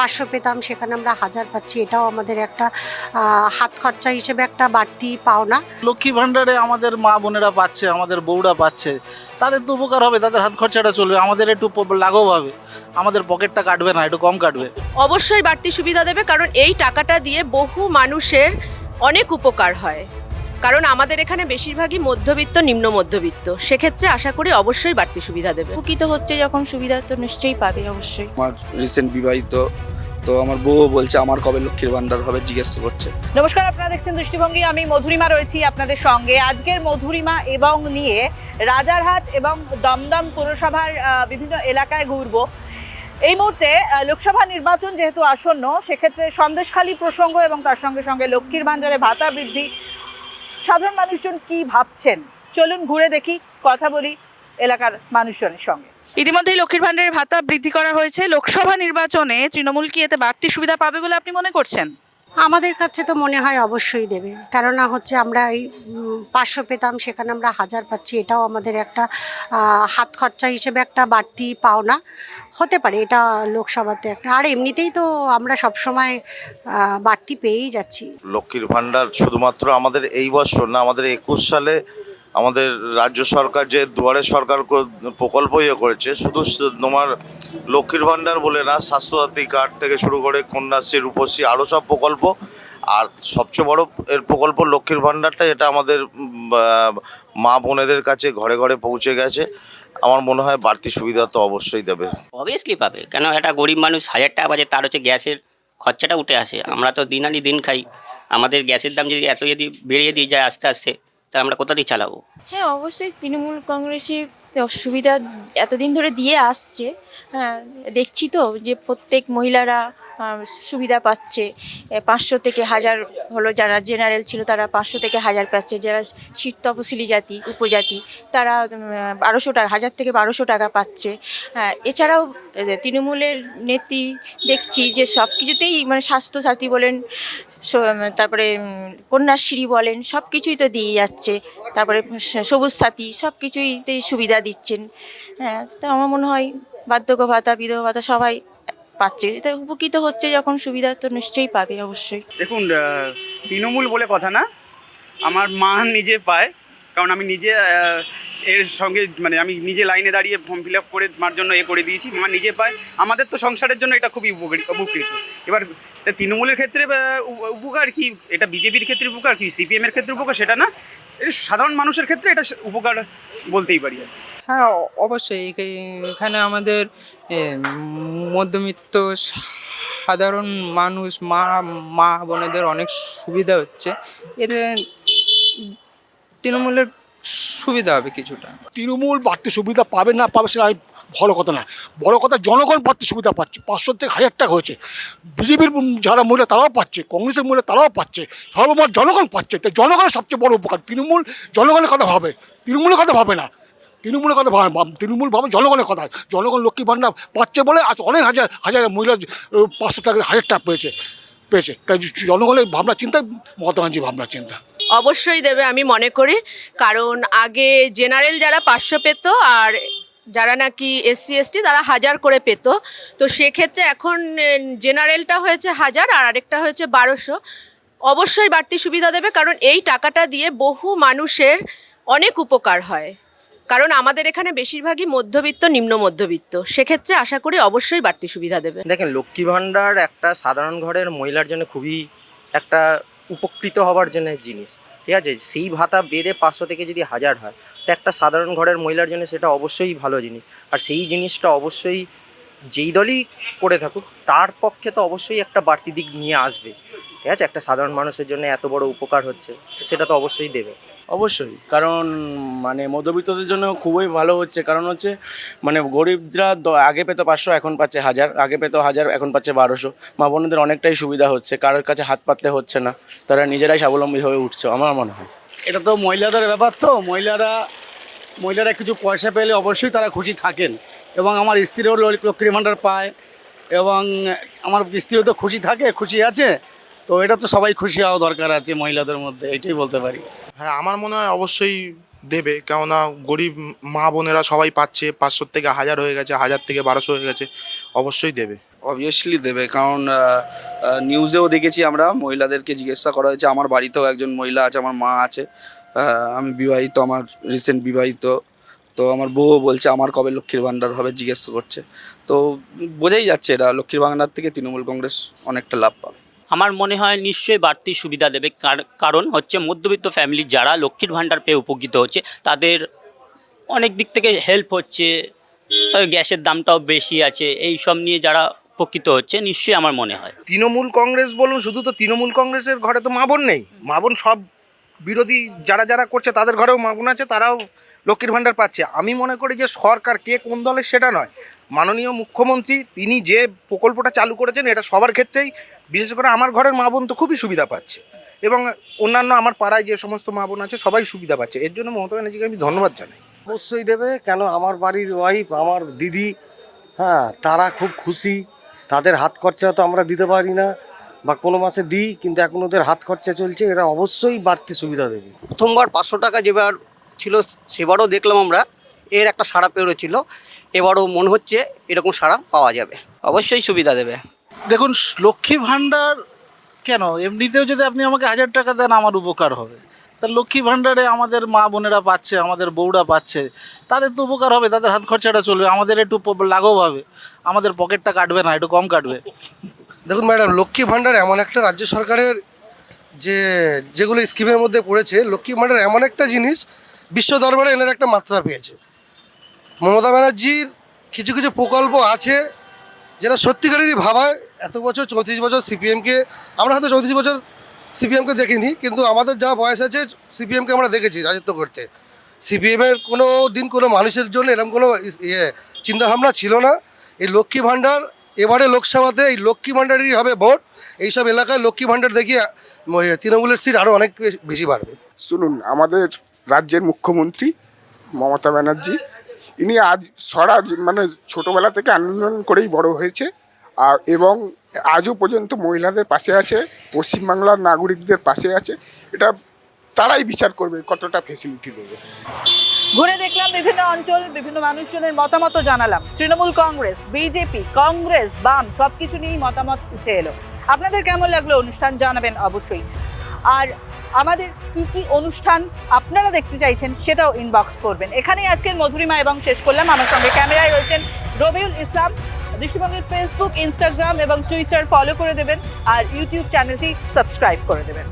পাঁচশো পেতাম সেখানে আমরা হাজার পাচ্ছি। এটাও আমাদের একটা হাত খরচা হিসেবে একটা বাড়তি পাওনা। লক্ষ্মী ভাণ্ডারে আমাদের মা বোনেরা পাচ্ছে আমাদের বউরা পাচ্ছে। তাদের তো উপকার হবে তাদের হাত খরচাটা চলবে আমাদের একটু লাঘব হবে। আমাদের পকেটটা কাটবে না একটু কম কাটবে। অবশ্যই বাড়তি সুবিধা দেবে কারণ এই টাকাটা দিয়ে বহু মানুষের অনেক উপকার হয়। কারণ আমাদের এখানে বেশিরভাগই মধ্যবিত্ত নিম্ন মধ্যবিত্ত। সেক্ষেত্রে আশা করি অবশ্যই বাড়তি সুবিধা দেবে। উপকৃত হচ্ছে যখন সুবিধা তো নিশ্চয়ই পাবে অবশ্যই। আমার রিসেন্ট বিবাহিত তো আমার বউ বলছে আমার কবে লক্ষ্মীর ভাণ্ডার হবে? জিজ্ঞেস করছে। নমস্কার আপনারা দেখছেন দৃষ্টিভঙ্গি। আমি মধুরিমা রয়েছি আপনাদের সঙ্গে। আজকের মধুরিমা এবং নিয়ে রাজারহাট এবং দমদম পৌরসভার বিভিন্ন এলাকায় ঘুরবো। এই মুহূর্তে লোকসভা নির্বাচন যেহেতু আসন্ন সেক্ষেত্রে সন্দেশখালী প্রসঙ্গ এবং তার সঙ্গে সঙ্গে লক্ষ্মীর ভান্ডারে ভাতা বৃদ্ধি সাধারণ মানুষজন কি ভাবছেন? চলুন ঘুরে দেখি কথা বলি এলাকার মানুষজনের সঙ্গে। ইতিমধ্যেই লক্ষ্মীর ভাণ্ডারের ভাতা বৃদ্ধি করা হয়েছে। লোকসভা নির্বাচনে তৃণমূল কি এতে বাড়তি সুবিধা পাবে বলে আপনি মনে করছেন? আমাদের কাছে তো মনে হয় অবশ্যই দেবে। কেননা হচ্ছে আমরা এই পাঁচশো পেতাম সেখানে আমরা হাজার পাচ্ছি। এটাও আমাদের একটা হাত খরচা হিসেবে একটা বাড়তি পাওনা। হতে পারে এটা লোকসভাতে একটা। আর এমনিতেই তো আমরা সবসময় আহ, বাড়তি পেয়েই যাচ্ছি। লক্ষ্মীর ভাণ্ডার শুধুমাত্র আমাদের এই বছর না আমাদের একুশ সালে আমাদের রাজ্য সরকার যে দুয়ারে সরকার প্রকল্প ইয়ে করেছে শুধু তোমার লক্ষ্মীর ভাণ্ডার বলে না স্বাস্থ্যসাথী কার্ড থেকে শুরু করে কন্যাশ্রী রূপশ্রী আরও সব প্রকল্প। আর সবচেয়ে বড় এর প্রকল্প লক্ষ্মীর ভাণ্ডারটা এটা আমাদের মা বোনেদের কাছে ঘরে ঘরে পৌঁছে গেছে। আমার মনে হয় বাড়তি সুবিধা তো অবশ্যই দেবে। অবভিয়াসলি পাবে। কেন একটা গরিব মানুষ হাজার টাকা বাজে তার হচ্ছে গ্যাসের খরচাটা উঠে আসে। আমরা তো দিন আনি দিন খাই। আমাদের গ্যাসের দাম যদি এত যদি বেড়িয়ে দিয়ে যায় আস্তে আস্তে তাহলে আমরা কোথা দিয়ে চালাবো? হ্যাঁ অবশ্যই তৃণমূল কংগ্রেসে তো সুবিধা এতদিন ধরে দিয়ে আসছে। হ্যাঁ দেখছি তো যে প্রত্যেক মহিলারা সুবিধা পাচ্ছে। পাঁচশো থেকে হাজার হলো যারা জেনারেল ছিল, তারা পাঁচশো থেকে হাজার পাচ্ছে। যারা শীত তপশিলি জাতি, উপজাতি, তারা বারোশো টাকা, হাজার থেকে বারোশো টাকা পাচ্ছে। হ্যাঁ এছাড়াও তৃণমূলের নেত্রী দেখছি যে সব কিছুতেই মানে স্বাস্থ্যসাথী বলেন তারপরে কন্যাশ্রী বলেন সব কিছুই তো দিয়ে যাচ্ছে। তারপরে সবুজ সাথী সব কিছুইতেই সুবিধা দিচ্ছেন। হ্যাঁ তো আমার মনে হয় বার্ধক্য ভাতা, বিধবা ভাতা সবাই পাচ্ছে। তাই উপকৃত হচ্ছে যখন সুবিধা তো নিশ্চয়ই পাবে অবশ্যই। দেখুন তৃণমূল বলে কথা না, আমার মা নিজে পায়, কারণ আমি নিজে এর সঙ্গে মানে আমি নিজে লাইনে দাঁড়িয়ে ফর্ম ফিল আপ করে মার জন্য এ করে দিয়েছি, মা নিজে পায়। আমাদের তো সংসারের জন্য এটা খুবই উপকৃত। এবার তৃণমূলের ক্ষেত্রে উপকার কি? এটা বিজেপির ক্ষেত্রে উপকার কি? সিপিএমের ক্ষেত্রে উপকার? সেটা না সাধারণ মানুষের ক্ষেত্রে এটা উপকার বলতেই পারি আর। হ্যাঁ অবশ্যই। এখা- এখানে আমাদের মধ্যবিত্ত সাধারণ মানুষ, মা মা বোনেদের অনেক সুবিধা হচ্ছে। এতে তৃণমূলের সুবিধা হবে কিছুটা। তৃণমূল বাড়তি সুবিধা পাবে না পাবে সেটা ভালো কথা না। বড় কথা, জনগণ বাড়তি সুবিধা পাচ্ছে। পাঁচশো থেকে হাজার টাকা হয়েছে। বিজেপির যারা মহিলা তারাও পাচ্ছে, কংগ্রেসের মহিলা তারাও পাচ্ছে, সর্বমোট জনগণ পাচ্ছে। তাই জনগণের সবচেয়ে বড় উপকার। তৃণমূল জনগণের কথা ভাবে। তৃণমূলের কথা ভাবে না। তৃণমূলের কথা ভাবে তৃণমূল ভাবে জনগণের কথা। জনগণ লক্ষ্মী ভাণ্ডার পাচ্ছে বলে আজ অনেক হাজার হাজার মহিলা পাঁচশো টাকা হাজার টাকা পেয়েছে। পেয়েছে। তাই জনগণের ভাবনা চিন্তা, মমতা ব্যানার্জি ভাবনা চিন্তা। অবশ্যই দেবে আমি মনে করি। কারণ আগে জেনারেল যারা পাঁচশো পেত আর যারা নাকি এসসি, এসটি তারা হাজার করে পেত। তো সেক্ষেত্রে এখন জেনারেলটা হয়েছে হাজার আর আরেকটা হয়েছে বারোশো। অবশ্যই বাড়তি সুবিধা দেবে কারণ এই টাকাটা দিয়ে বহু মানুষের অনেক উপকার হয়। কারণ আমাদের এখানে বেশিরভাগই মধ্যবিত্ত, নিম্ন মধ্যবিত্ত। সেক্ষেত্রে আশা করি অবশ্যই বাড়তি সুবিধা দেবে। দেখেন, লক্ষ্মী ভাণ্ডার একটা সাধারণ ঘরের মহিলার জন্য খুবই একটা উপকৃত হওয়ার জন্য জিনিস, ঠিক আছে? সেই ভাতা বেড়ে পাঁচশো থেকে যদি হাজার হয়, তো একটা সাধারণ ঘরের মহিলার জন্য সেটা অবশ্যই ভালো জিনিস। আর সেই জিনিসটা অবশ্যই যেই দলই করে থাকুক, তার পক্ষে তো অবশ্যই একটা বাড়তি দিক নিয়ে আসবে, ঠিক আছে? একটা সাধারণ মানুষের জন্য এত বড় উপকার হচ্ছে, সেটা তো অবশ্যই দেবে। অবশ্যই। কারণ মানে মধ্যবিত্তদের জন্য খুবই ভালো হচ্ছে। কারণ হচ্ছে মানে গরিবরা আগে পেতো পাঁচশো, এখন পাচ্ছে হাজার। আগে পেতো হাজার, এখন পাচ্ছে বারোশো। মা বোনদের অনেকটাই সুবিধা হচ্ছে। কারোর কাছে হাত পাততে হচ্ছে না। তারা নিজেরাই স্বাবলম্বী হয়ে উঠছে, আমার মনে হয়। এটা তো মহিলাদের ব্যাপার তো। মহিলারা মহিলারা কিছু পয়সা পেলে অবশ্যই তারা খুশি থাকেন। এবং আমার স্ত্রীও ল- লক্ষ্মীর ভাণ্ডার পায়। এবং আমার স্ত্রীও তো খুশি থাকে, খুশি আছে। তো এটা তো সবাই খুশি হওয়া দরকার আছে মহিলাদের মধ্যে এটাই বলতে পারি। হ্যাঁ আমার মনে হয় অবশ্যই দেবে কেননা গরিব মা বোনেরা সবাই পাচ্ছে পাঁচশো থেকে হাজার হয়ে গেছে হাজার থেকে বারোশো হয়ে গেছে অবশ্যই দেবে। অবভিয়াসলি দেবে কারণ নিউজেও দেখেছি আমরা মহিলাদেরকে জিজ্ঞাসা করা হয়েছে আমার বাড়িতেও একজন মহিলা আছে আমার মা আছে আমি বিবাহিত আমার রিসেন্ট বিবাহিত তো আমার বউ বলছে আমার কবে লক্ষ্মীর ভাণ্ডার হবে? জিজ্ঞেস করছে। তো বোঝাই যাচ্ছে এটা লক্ষ্মীর ভাণ্ডার থেকে তৃণমূল কংগ্রেস অনেকটা লাভ পাবে। আমার মনে হয় নিশ্চয়ই বাড়তি সুবিধা দেবে। কার- কারণ হচ্ছে মধ্যবিত্ত ফ্যামিলি যারা লক্ষ্মীর ভাণ্ডার পেয়ে উপকৃত হচ্ছে, তাদের অনেক দিক থেকে হেল্প হচ্ছে গ্যাসের দামটাও বেশি আছে এই সব নিয়ে যারা উপকৃত হচ্ছে, নিশ্চয়ই আমার মনে হয়। তৃণমূল কংগ্রেস বলুন, শুধু তো তৃণমূল কংগ্রেসের ঘরে তো মা বোন নেই। মা বোন সব বিরোধী যারা যারা করছে, তাদের ঘরেও মা বোন আছে, তারাও লক্ষ্মীর ভাণ্ডার পাচ্ছে। আমি মনে করি যে সরকার কে কোন দলের সেটা নয়। মাননীয় মুখ্যমন্ত্রী, তিনি যে প্রকল্পটা চালু করেছেন, এটা সবার ক্ষেত্রেই বিশেষ করে আমার ঘরের মা বোন তো খুবই সুবিধা পাচ্ছে। এবং অন্যান্য আমার পাড়ায় যে সমস্ত মা বোন আছে সবাই সুবিধা পাচ্ছে। এর জন্য মমতা ব্যানার্জিকে আমি ধন্যবাদ জানাই। অবশ্যই দেবে কেন আমার বাড়ির ওয়াইফ আমার দিদি হ্যাঁ তারা খুব খুশি। তাদের হাত খরচা তো আমরা দিতে পারি না বা কোনো মাসে দিই কিন্তু এখন ওদের হাত খরচা চলছে এরা অবশ্যই বাড়তি সুবিধা দেবে। প্রথমবার পাঁচশো টাকা যেবার ছিল সেবারও দেখলাম আমরা এর একটা সাড়া পেরোছিল এবারও মনে হচ্ছে এরকম সাড়া পাওয়া যাবে। অবশ্যই সুবিধা দেবে। দেখুন, লক্ষ্মী ভাণ্ডার কেন? এমনিতেও যদি আপনি আমাকে হাজার টাকা দেন, আমার উপকার হবে। তা লক্ষ্মী ভাণ্ডারে আমাদের মা বোনেরা পাচ্ছে, আমাদের বউরা পাচ্ছে, তাদের তো উপকার হবে, তাদের হাত খরচাটা চলবে, আমাদের একটু লাঘব হবে। আমাদের পকেটটা কাটবে না, একটু কম কাটবে। দেখুন ম্যাডাম, লক্ষ্মী ভাণ্ডার এমন একটা রাজ্য সরকারের যে, যেগুলো স্কিমের মধ্যে পড়েছে, লক্ষ্মী ভাণ্ডার এমন একটা জিনিস বিশ্ব দরবারে এনার একটা মাত্রা পেয়েছে। মমতা ব্যানার্জির কিছু কিছু প্রকল্প আছে, যেটা সত্যিকারেরই ভাবায় এত বছর চৌত্রিশ বছর সিপিএমকে, আমরা হয়তো চৌত্রিশ বছর সিপিএমকে দেখিনি, কিন্তু আমাদের যা বয়স আছে, সিপিএমকে আমরা দেখেছি রাজত্ব করতে। সিপিএমের কোনো দিন কোনো মানুষের জন্য এরকম কোনো ইয়ে চিন্তাভাবনা ছিল না। এই লক্ষ্মী ভাণ্ডার, এবারে লোকসভাতে এই লক্ষ্মী ভাণ্ডারেরই হবে ভোট। এইসব এলাকায় লক্ষ্মী ভাণ্ডার দেখিয়ে তৃণমূলের সিট আরও অনেক বেশি বাড়বে। শুনুন, আমাদের রাজ্যের মুখ্যমন্ত্রী মমতা ব্যানার্জি, ইনি আজ সরা মানে ছোটোবেলা থেকে আন্দোলন করেই বড় হয়েছে। আর এবং আজও পর্যন্ত মহিলাদের পাশে আছে, পশ্চিমবাংলার নাগরিকদের পাশে আছে। এটা তারাই বিচার করবে কতটা ফেসিলিটি দেবে। ঘুরে দেখলাম বিভিন্ন অঞ্চল, বিভিন্ন মানুষজনের মতামত জানালাম। তৃণমূল কংগ্রেস, বিজেপি, কংগ্রেস, বাম, সবকিছু নিয়েই মতামত উঠে এলো। আপনাদের কেমন লাগল অনুষ্ঠান জানাবেন অবশ্যই। আর আমাদের কি কি অনুষ্ঠান আপনারা দেখতে চাইছেন সেটাও ইনবক্স করবেন। এখানেই আজকের মধুরিমা এবং শেষ করলাম। আমার সঙ্গে ক্যামেরায় রয়েছেন রবিউল ইসলাম। দৃষ্টিভঙ্গির ফেসবুক ইনস্টাগ্রাম এবং টুইটার ফলো করে দেবেন আর ইউটিউব চ্যানেলটি সাবস্ক্রাইব করে দেবেন।